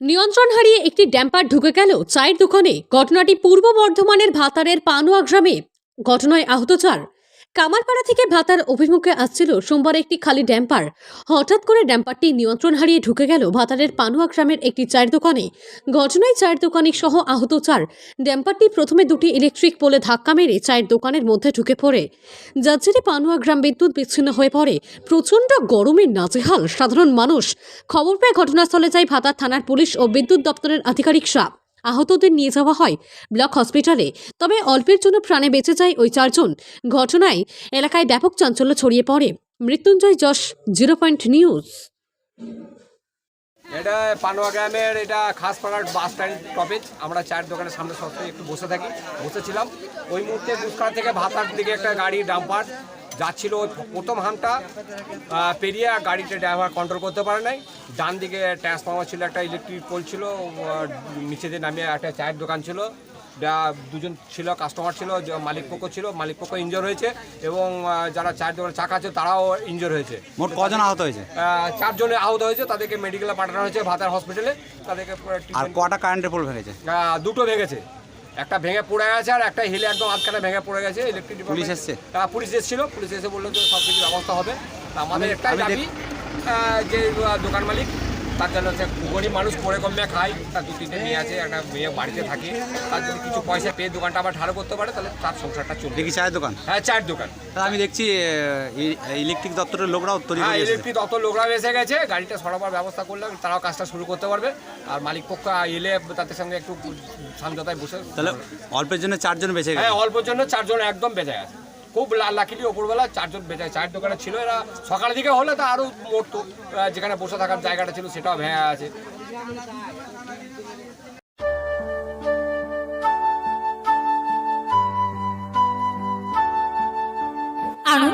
নিয়ন্ত্রণ হারিয়ে একটি ড্যাম্পার ঢুকে গেল চায়ের দোকানে। ঘটনাটি পূর্ব বর্ধমানের ভাতারের পানোয়া গ্রামে। ঘটনায় আহত চার। কামারপাড়া থেকে ভাতার অভিমুখে আসছিল সোমবার একটি খালি ড্যাম্পার। হঠাৎ করে ড্যাম্পারটি নিয়ন্ত্রণ হারিয়ে ঢুকে গেল ভাতারের পানুয়া গ্রামের একটি চায়ের দোকানে। ঘটনায় চায়ের দোকানি সহ আহত চার। ড্যাম্পারটি প্রথমে দুটি ইলেকট্রিক পোলে ধাক্কা মেরে চায়ের দোকানের মধ্যে ঢুকে পড়ে। যার জেরে পানোয়া গ্রাম বিদ্যুৎ বিচ্ছিন্ন হয়ে পড়ে। প্রচণ্ড গরমে নাজেহাল সাধারণ মানুষ। খবর পেয়ে ঘটনাস্থলে যায় ভাতার থানার পুলিশ ও বিদ্যুৎ দপ্তরের আধিকারিকরা আহতদের নিয়ে যাওয়া হয় ব্লক হসপিটালে। তবে অল্পের জন্য প্রাণে বেঁচে যায় ওই চারজন। ঘটনায় এলাকায় ব্যাপক চাঞ্চল্য ছড়িয়ে পড়ে। Mrityunjoy Jash, zero point news. এটা পানোয়া গ্রামের এটা খাসপাড়ার বাস স্ট্যান্ড টপেজ। আমরা চায়ের দোকানের সামনে সবসময় একটু বসে থাকি। বসেছিলাম। ওই মুহূর্তে বুসকার থেকে ভাতার দিকে একটা গাড়ি, ডাম্পার যাচ্ছিল ওই প্রথম হামটা পেরিয়ে গাড়িটা ড্রাইভার কন্ট্রোল করতে পারে নাই। ডান দিকে ট্রান্সফর্মার ছিল একটা ইলেকট্রিক পোল ছিল আহ, নিচে দিয়ে নামিয়ে একটা চায়ের দোকান ছিল। দুজন ছিল কাস্টমার ছিল মালিক পক্ষ ছিল মালিক পক্ষ ইনজোর হয়েছে এবং যারা চায়ের দোকানে চাকা আছে তারাও ইনজোর হয়েছে। মোট কজন আহত হয়েছে? চারজনে আহত হয়েছে তাদেরকে মেডিকেলে পাঠানো হয়েছে ভাতার হসপিটালে তাদেরকে আর কটা কারেন্টের পোল ভেঙেছে? দুটো ভেঙেছে। একটা ভেঙে পড়ে গেছে আর একটা হিলে একদম আধখানে ভেঙে পড়ে গেছে ইলেকট্রিক পুলিশ এসছে? পুলিশ এসেছিল পুলিশ এসে বলল যে সব কিছু ব্যবস্থা হবে আমাদের আমি- একটাই দাবি যে দোকান মালিক তার জন্য হচ্ছে গরিব মানুষ করে কমে খায় তার দু তিনটে মেয়ে আছে একটা মেয়ে বাড়িতে থাকে তার যদি কিছু পয়সা পেয়ে দোকানটা আবার ঠাড়ো করতে পারে তাহলে তার সংসারটা চলবে। দেখি চায়ের দোকান? হ্যাঁ চায়ের দোকান। আমি দেখছি ইলেকট্রিক দপ্তরের লোকরাও তৈরি হ্যাঁ ইলেকট্রিক দপ্তর লোকরা এসে গেছে গাড়িটা সরাবার ব্যবস্থা করলে তারাও কাজটা শুরু করতে পারবে আর মালিক পক্ষ এলে তাদের সঙ্গে একটু সমঝোতায় বসে তাহলে অল্পের জন্য চারজন বেঁচে গেছে। হ্যাঁ অল্পের জন্য চারজন একদম বেঁচে গেছে। খুব লাকিলি ওপরবেলা, চারজন বেঁচে। চায়ের দোকানে ছিল এরা সকালের দিকে হলে তা আরও মরতো যেখানে বসে থাকার জায়গাটা ছিল, সেটাও ভেঙে আছে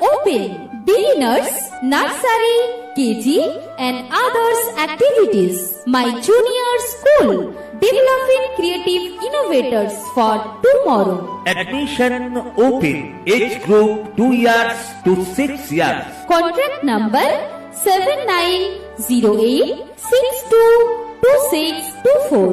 open beginners, nursery, KG and others activities. My junior school developing creative innovators for tomorrow. Admission open age group 2 years to 6 years. Contract number seven nine zero eight six two two six two four.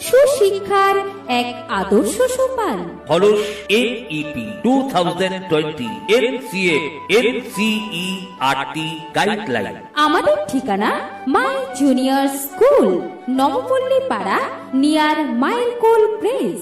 সুশিক্ষার এক আদর্শ সোপান। NEP two thousand twenty NCA NCERT guideline আমাদের ঠিকানা মাই junior school Nabapalli পাড়া near মাইলকোল press